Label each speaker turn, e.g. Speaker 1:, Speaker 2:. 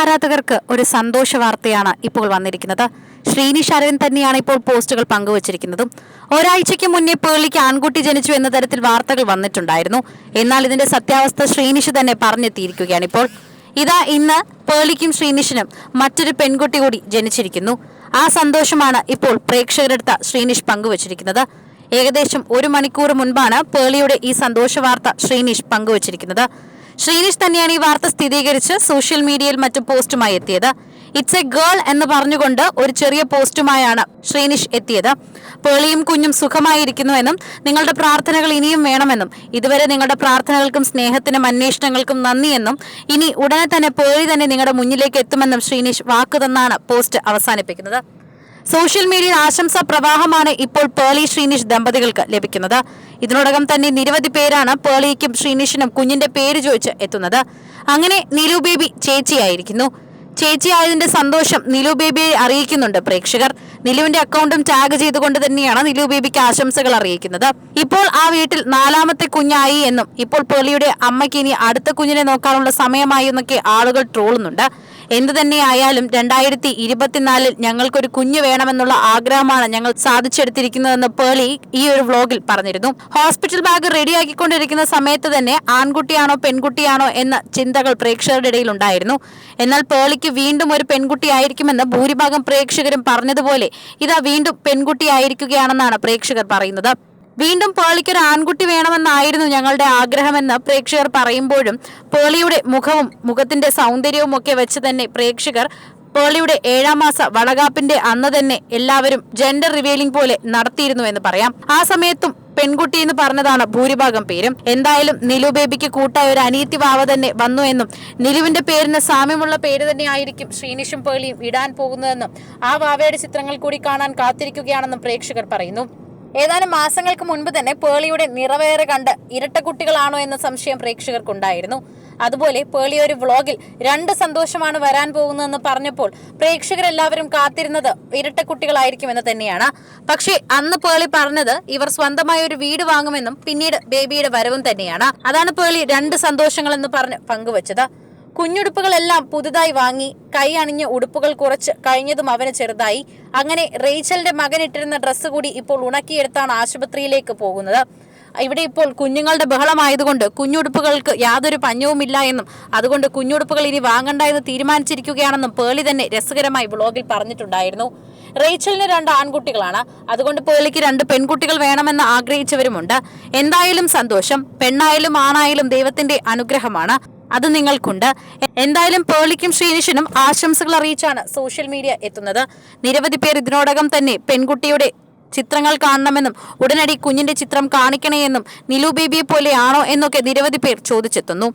Speaker 1: ആരാധകർക്ക് ഒരു സന്തോഷ വാർത്തയാണ് ഇപ്പോൾ വന്നിരിക്കുന്നത്. ശ്രീനിഷ് അരവിന്ദ് തന്നെയാണ് ഇപ്പോൾ പോസ്റ്റുകൾ പങ്കുവച്ചിരിക്കുന്നതും. ഒരാഴ്ചയ്ക്ക് മുന്നേ പേളിക്ക് ആൺകുട്ടി ജനിച്ചു എന്ന തരത്തിൽ വാർത്തകൾ വന്നിട്ടുണ്ടായിരുന്നു. എന്നാൽ ഇതിന്റെ സത്യാവസ്ഥ ശ്രീനിഷ് തന്നെ പറഞ്ഞെത്തിയിരിക്കുകയാണ് ഇപ്പോൾ. ഇതാ ഇന്ന് പേളിക്കും ശ്രീനിഷിനും മറ്റൊരു പെൺകുട്ടി കൂടി ജനിച്ചിരിക്കുന്നു. ആ സന്തോഷമാണ് ഇപ്പോൾ പ്രേക്ഷകരെടുത്ത ശ്രീനിഷ് പങ്കുവച്ചിരിക്കുന്നത്. ഏകദേശം ഒരു മണിക്കൂർ മുൻപാണ് പേളിയുടെ ഈ സന്തോഷ വാർത്ത ശ്രീനിഷ് പങ്കുവച്ചിരിക്കുന്നത്. ശ്രീനിഷ് തന്നെയാണ് ഈ വാർത്ത സ്ഥിരീകരിച്ച് സോഷ്യൽ മീഡിയയിൽ മറ്റു പോസ്റ്റുമായി എത്തിയത്. ഇറ്റ്സ് എ ഗേൾ എന്ന് പറഞ്ഞുകൊണ്ട് ഒരു ചെറിയ പോസ്റ്റുമായാണ് ശ്രീനിഷ് എത്തിയത്. പേളിയും കുഞ്ഞും സുഖമായിരിക്കുന്നുവെന്നും നിങ്ങളുടെ പ്രാർത്ഥനകൾ ഇനിയും വേണമെന്നും ഇതുവരെ നിങ്ങളുടെ പ്രാർത്ഥനകൾക്കും സ്നേഹത്തിനും അന്വേഷണങ്ങൾക്കും നന്ദിയെന്നും ഇനി ഉടനെ തന്നെ പേളി തന്നെ നിങ്ങളുടെ മുന്നിലേക്ക് എത്തുമെന്നും ശ്രീനിഷ് വാക്കു തന്നാണ് പോസ്റ്റ് അവസാനിപ്പിക്കുന്നത്. സോഷ്യൽ മീഡിയയിൽ ആശംസാ പ്രവാഹമാണ് ഇപ്പോൾ പേളി ശ്രീനിഷ് ദമ്പതികൾക്ക് ലഭിക്കുന്നത്. ഇതിനോടകം തന്നെ നിരവധി പേരാണ് പേളിക്കും ശ്രീനിഷിനും കുഞ്ഞിന്റെ പേര് ചോദിച്ച് എത്തുന്നത്. അങ്ങനെ നിലു ബേബി ചേച്ചിയായിരിക്കുന്നു. ചേച്ചിയായതിന്റെ സന്തോഷം നിലു ബേബിയെ അറിയിക്കുന്നുണ്ട് പ്രേക്ഷകർ. നിലുവിന്റെ അക്കൗണ്ടും ടാഗ് ചെയ്തുകൊണ്ട് തന്നെയാണ് നിലു ബേബിക്ക് ആശംസകൾ അറിയിക്കുന്നത്. ഇപ്പോൾ ആ വീട്ടിൽ നാലാമത്തെ കുഞ്ഞായി എന്നും ഇപ്പോൾ പേളിയുടെ അമ്മയ്ക്ക് ഇനി അടുത്ത കുഞ്ഞിനെ നോക്കാനുള്ള സമയമായി എന്നൊക്കെ ആളുകൾ ട്രോളുന്നുണ്ട്. എന്തു തന്നെയായാലും രണ്ടായിരത്തി ഇരുപത്തിനാലിൽ ഞങ്ങൾക്കൊരു കുഞ്ഞ് വേണമെന്നുള്ള ആഗ്രഹമാണ് ഞങ്ങൾ സാധിച്ചെടുത്തിരിക്കുന്നതെന്ന് പേളി ഈ ഒരു വ്ലോഗിൽ പറഞ്ഞിരുന്നു. ഹോസ്പിറ്റൽ ബാഗ് റെഡിയാക്കിക്കൊണ്ടിരിക്കുന്ന സമയത്ത് തന്നെ ആൺകുട്ടിയാണോ പെൺകുട്ടിയാണോ എന്ന ചിന്തകൾ പ്രേക്ഷകരുടെ ഇടയിൽ ഉണ്ടായിരുന്നു. എന്നാൽ പേളിക്ക് വീണ്ടും ഒരു പെൺകുട്ടിയായിരിക്കുമെന്ന് ഭൂരിഭാഗം പ്രേക്ഷകരും പറഞ്ഞതുപോലെ ഇതാ വീണ്ടും പെൺകുട്ടിയായിരിക്കുകയാണെന്നാണ് പ്രേക്ഷകർ പറയുന്നത്. വീണ്ടും പേളിക്കൊരു ആൺകുട്ടി വേണമെന്നായിരുന്നു ഞങ്ങളുടെ ആഗ്രഹമെന്ന് പ്രേക്ഷകർ പറയുമ്പോഴും പേളിയുടെ മുഖവും മുഖത്തിന്റെ സൗന്ദര്യവും ഒക്കെ വെച്ച് തന്നെ പ്രേക്ഷകർ പേളിയുടെ ഏഴാം മാസ വളകാപ്പിന്റെ അന്ന് തന്നെ എല്ലാവരും ജെൻഡർ റിവീലിംഗ് പോലെ നടത്തിയിരുന്നു എന്ന് പറയാം. ആ സമയത്തും പെൺകുട്ടി എന്ന് പറഞ്ഞതാണ് ഭൂരിഭാഗം പേരും. എന്തായാലും നിലു ബേബിക്ക് കൂട്ടായ ഒരു അനീതി വാവ തന്നെ വന്നു എന്നും നിലുവിന്റെ പേരിന് സാമ്യമുള്ള പേര് തന്നെയായിരിക്കും ശ്രീനിഷും പേളിയും ഇടാൻ പോകുന്നതെന്നും ആ വാവയുടെ ചിത്രങ്ങൾ കൂടി കാണാൻ കാത്തിരിക്കുകയാണെന്നും പ്രേക്ഷകർ പറയുന്നു. ഏതാനും മാസങ്ങൾക്ക് മുൻപ് തന്നെ പേളിയുടെ നിറവേറെ കണ്ട് ഇരട്ടക്കുട്ടികളാണോ എന്ന സംശയം പ്രേക്ഷകർക്കുണ്ടായിരുന്നു. അതുപോലെ പേളി ഒരു വ്ളോഗിൽ രണ്ട് സന്തോഷമാണ് വരാൻ പോകുന്നതെന്ന് പറഞ്ഞപ്പോൾ പ്രേക്ഷകരെല്ലാവരും കാത്തിരുന്നത് ഇരട്ടക്കുട്ടികളായിരിക്കുമെന്ന് തന്നെയാണ്. പക്ഷേ അന്ന് പേളി പറഞ്ഞത് ഇവർ സ്വന്തമായി ഒരു വീട് വാങ്ങുമെന്നും പിന്നീട് ബേബിയുടെ വരവും തന്നെയാണ്. അതാണ് പേളി രണ്ട് സന്തോഷങ്ങൾ എന്ന് പറഞ്ഞ് പങ്കുവച്ചത്. കുഞ്ഞുടുപ്പുകളെല്ലാം പുതുതായി വാങ്ങി കൈ അണിഞ്ഞ് ഉടുപ്പുകൾ കുറച്ച് കഴിഞ്ഞതും അവന് ചെറുതായി. അങ്ങനെ റേച്ചലിന്റെ മകൻ ഇട്ടിരുന്ന ഡ്രസ്സ് കൂടി ഇപ്പോൾ ഉണക്കിയെടുത്താണ് ആശുപത്രിയിലേക്ക് പോകുന്നത്. ഇവിടെ ഇപ്പോൾ കുഞ്ഞുങ്ങളുടെ ബഹളമായതുകൊണ്ട് കുഞ്ഞുടുപ്പുകൾക്ക് യാതൊരു പഞ്ഞവുമില്ല എന്നും അതുകൊണ്ട് കുഞ്ഞുടുപ്പുകൾ ഇനി വാങ്ങണ്ട എന്ന് തീരുമാനിച്ചിരിക്കുകയാണെന്നും പേളി തന്നെ രസകരമായി ബ്ലോഗിൽ പറഞ്ഞിട്ടുണ്ടായിരുന്നു. റേച്ചലിന് രണ്ട് ആൺകുട്ടികളാണ്. അതുകൊണ്ട് പേളിക്ക് രണ്ട് പെൺകുട്ടികൾ വേണമെന്ന് ആഗ്രഹിച്ചവരുമുണ്ട്. എന്തായാലും സന്തോഷം. പെണ്ണായാലും ആണായാലും ദൈവത്തിന്റെ അനുഗ്രഹമാണ്. അത് നിങ്ങൾക്കുണ്ട്. എന്തായാലും പേളിക്കും ശ്രീനിഷിനും ആശംസകൾ അറിയിച്ചാണ് സോഷ്യൽ മീഡിയ എത്തുന്നത്. നിരവധി പേർ ഇതിനോടകം തന്നെ പെൺകുട്ടിയുടെ ചിത്രങ്ങൾ കാണണമെന്നും ഉടനടി കുഞ്ഞിന്റെ ചിത്രം കാണിക്കണേ എന്നും നിലു ബേബിയെ പോലെയാണോ എന്നൊക്കെ നിരവധി പേർ ചോദിച്ചെത്തുന്നു.